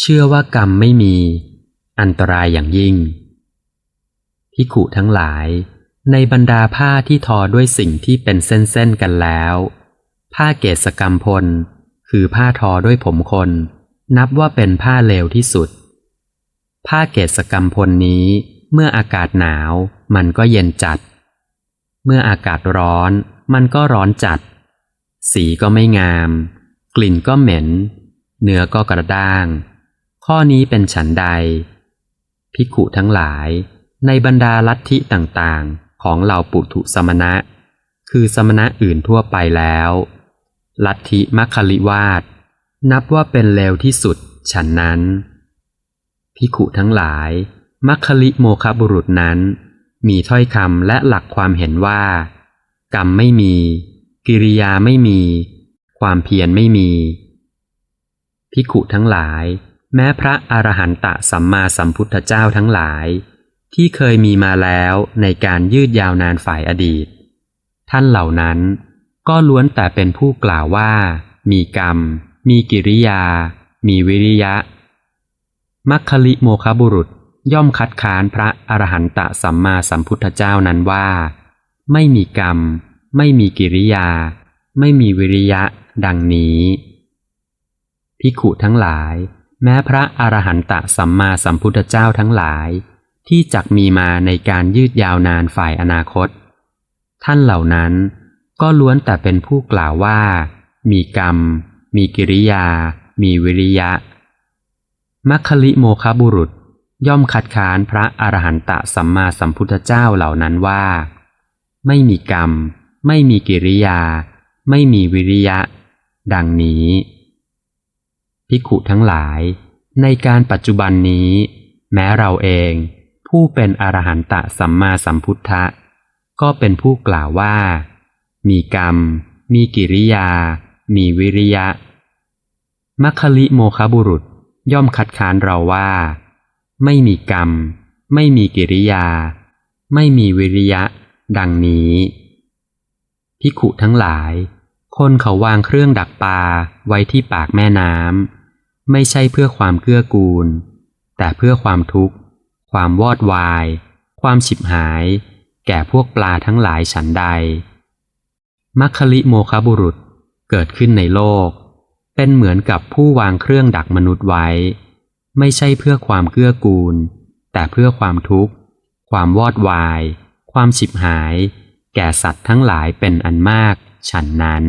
เชื่อว่ากรรมไม่มี อันตรายอย่างยิ่งพิขุทั้งหลาย ในบรรดาผ้าที่ทอด้วยสิ่งที่เป็นเส้นๆกันแล้ว ผ้าเกศกรรมพล คือผ้าทอด้วยผมคน นับว่าเป็นผ้าเลวที่สุด ผ้าเกศกรรมพลนี้ เมื่ออากาศหนาวมันก็เย็นจัด เมื่ออากาศร้อนมันก็ร้อนจัด สีก็ไม่งาม กลิ่นก็เหม็น เนื้อก็กระด้าง ข้อนี้เป็นฉันใด ภิกขุทั้งหลายในบรรดาลัทธิต่างๆ ของเหล่าปุถุสมณะ คือสมณะอื่นทั่วไปแล้ว ลัทธิมัคคลิวาสนับว่าเป็นเลวที่สุดฉันนั้นภิกขุทั้งหลายมัคคลิโมคบุรุษนั้น มีถ้อยคำและหลักความเห็นว่า กรรมไม่มี กิริยาไม่มี ความเพียรไม่มีภิกขุทั้งหลาย แม้พระอรหันตสัมมาสัมพุทธเจ้าทั้งหลาย ที่เคยมีมาแล้วในการยืดยาวนานฝ่ายอดีต ท่านเหล่านั้นก็ล้วนแต่เป็นผู้กล่าวว่า มีกรรม มีกิริยา มีวิริยะ มัคคลิโมคบุรุษย่อมคัดค้านพระอรหันตสัมมาสัมพุทธเจ้านั้นว่า ไม่มีกรรม ไม่มีกิริยา ไม่มีวิริยะ ดังนี้ภิขุทั้งหลาย แม้พระอรหันตสัมมาสัมพุทธเจ้าทั้งหลาย ที่จักมีมาในการยืดยาวนานฝ่ายอนาคต ท่านเหล่านั้นก็ล้วนแต่เป็นผู้กล่าวว่า มีกรรม มีกิริยา มีวิริยะ มัคคลิโมคบุรุษย่อมคัดค้านพระอรหันตสัมมาสัมพุทธเจ้าเหล่านั้นว่า ไม่มีกรรม ไม่มีกิริยา ไม่มีวิริยะ ดังนี้ ภิกขุทั้งหลาย ในการปัจจุบันนี้ แม้เราเอง ผู้เป็นอรหันตสัมมาสัมพุทธะ ก็เป็นผู้กล่าวว่า มีกรรม มีกิริยา มีวิริยะมัคคลิโมคบุรุษย่อมคัดค้านเราว่า ไม่มีกรรม ไม่มีกิริยา ไม่มีวิริยะ ดังนี้พิขุทั้งหลาย คนเขาวางเครื่องดักปลาไว้ที่ปากแม่น้ำ ไม่ใช่เพื่อความเกื้อกูล แต่เพื่อความทุกข์ ความวอดวาย ความฉิบหาย แก่พวกปลาทั้งหลายฉันใด มัคคลิโมคบุรุษเกิดขึ้นในโลก เป็นเหมือนกับผู้วางเครื่องดักมนุษย์ไว้ ไม่ใช่เพื่อความเกื้อกูล แต่เพื่อความทุกข์ ความวอดวาย ความฉิบหาย แก่สัตว์ทั้งหลายเป็นอันมาก ฉันนั้น